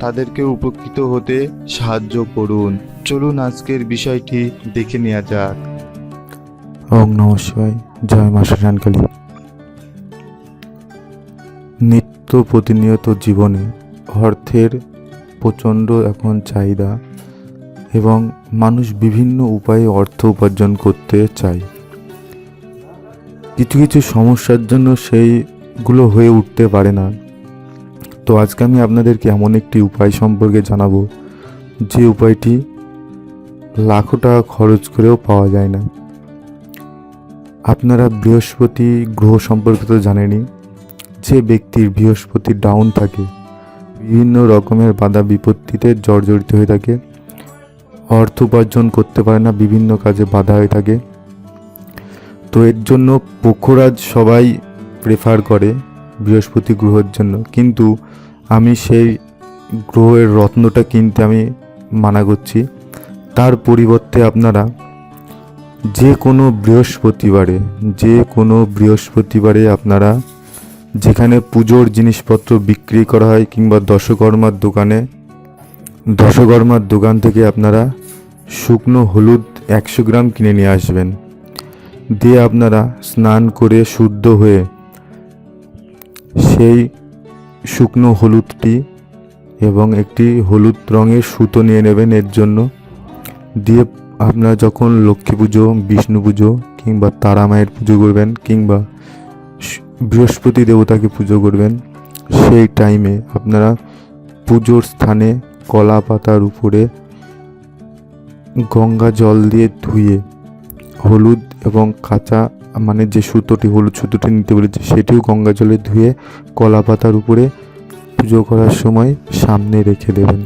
তাদেরকে উপকৃত হতে সাহায্য করুন। চলুন আজকের বিষয়টি দেখে নেওয়া যাক। ওং নম শিবায়। জয় মা শ্রীরানকালী নিত্য প্রতিনিয়ত জীবনে অর্থের প্রচণ্ড এখন চাহিদা এবং মানুষ বিভিন্ন উপায়ে অর্থ উপার্জন করতে চায়। কিছু কিছু সমস্যার জন্য সেইগুলো হয়ে উঠতে পারে না। তো আজকে আমি আপনাদেরকে এমন একটি উপায় সম্পর্কে জানাব, যে উপায়টি লাখো টাকা খরচ করেও পাওয়া যায় না। আপনারা বৃহস্পতি গ্রহ সম্পর্কে তো জানেনই, যে ব্যক্তির বৃহস্পতি ডাউন থাকে, বিভিন্ন রকমের বাধা বিপত্তিতে জর্জরিত হয়ে থাকে, অর্থ উপার্জন করতে পারে না, বিভিন্ন কাজে বাধা হয়ে থাকে। তো এর জন্য পক্ষরাজ সবাই প্রেফার করে বৃহস্পতি গ্রহের জন্য। কিন্তু আমি সেই গ্রহের রত্নটা কিনতে আমি মানা করছি। তার পরিবর্তে আপনারা যে কোনো বৃহস্পতিবারে, যে কোনো বৃহস্পতিবারে আপনারা যেখানে পুজোর জিনিসপত্র বিক্রি করা হয় কিংবা দশকর্মার দোকানে, দশকর্মার দোকান থেকে আপনারা শুকনো হলুদ একশো গ্রাম কিনে নিয়ে আসবেন। দিয়ে আপনারা স্নান করে শুদ্ধ হয়ে সেই শুকনো হলুদটি এবং একটি হলুদ রঙের সুতো নিয়ে নেবেন এর জন্য। দিয়ে আপনারা যখন লক্ষ্মী পুজো, বিষ্ণু পুজো কিংবা তারা মায়ের পুজো করবেন কিংবা বৃহস্পতি দেবতাকে পুজো করবেন, সেই টাইমে আপনারা পুজোর স্থানে কলা পাতার উপরে গঙ্গা জল দিয়ে ধুয়ে হলুদ এবং কাঁচা মানে যে সুতোটি, হলুদ সুতোটি নিতে বলেছে সেটিও গঙ্গা জলে ধুয়ে কলা পাতার উপরে পুজো করার সময় সামনে রেখে দেবেন।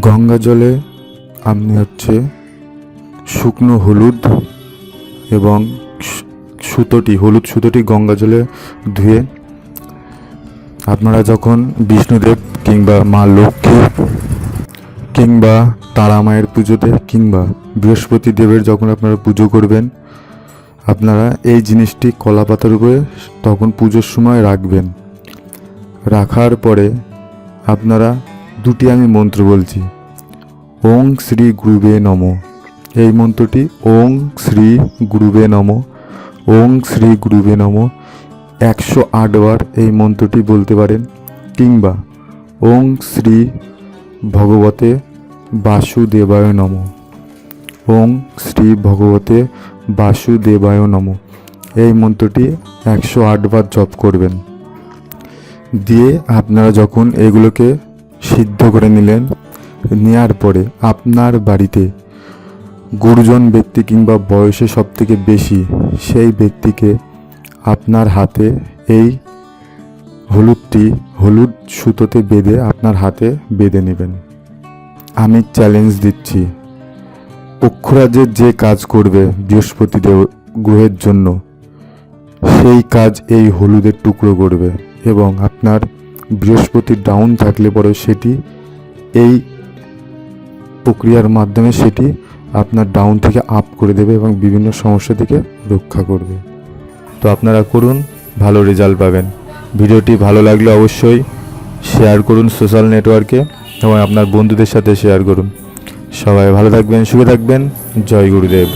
গঙ্গা জলে আপনি হচ্ছে শুকনো হলুদ এবং সুতোটি, হলুদ সুতোটি গঙ্গা জলে ধুয়ে আপনারা যখন বিষ্ণুদেব কিংবা মা লক্ষ্মী কিংবা তারা মায়ের পুজোতে কিংবা বৃহস্পতি দেবের যখন আপনারা পুজো করবেন, আপনারা এই জিনিসটি কলা পাতার উপরে তখন পুজোর সময় রাখবেন। রাখার পরে আপনারা দুটি আমি মন্ত্র বলছি। ওং শ্রী গুরুবে নম। এই মন্ত্রটি ওং শ্রী গুরুবে নম। ওং শ্রী গুরুবে নম। একশো আটবার এই মন্ত্রটি বলতে পারেন কিংবা ওং শ্রী ভগবতে বাসুদেবায় নম। ওং শ্রী ভগবতে বাসুদেবায় নম। এই মন্ত্রটি একশো আটবার জপ করবেন। দিয়ে আপনারা যখন এগুলোকে সিদ্ধ করে নিলেন নেওয়ার পরে আপনার বাড়িতে গুরুজন ব্যক্তি কিংবা বয়সে সব থেকে বেশি সেই ব্যক্তিকে আপনার হাতে এই হলুদটি, হলুদ সুতোতে বেঁধে আপনার হাতে বেঁধে নেবেন। আমি চ্যালেঞ্জ দিচ্ছি। পক্ষরাজের যে কাজ করবে বৃহস্পতি দেব গ্রহের জন্য, সেই কাজ এই হলুদের টুকরো করবে এবং আপনার বৃহস্পতি ডাউন থাকলে পরে সেটি, এই প্রক্রিয়ার মাধ্যমে সেটি আপনার ডাউন থেকে আপ করে দেবে এবং বিভিন্ন সমস্যা থেকে রক্ষা করবে। তো আপনারা করুন, ভালো রেজাল্ট পাবেন। ভিডিওটি ভালো লাগলে অবশ্যই শেয়ার করুন সোশ্যাল নেটওয়ার্কে এবং আপনার বন্ধুদের সাথে শেয়ার করুন। সবাই ভালো থাকবেন সুখে থাকবেন। জয় গুরুদেব।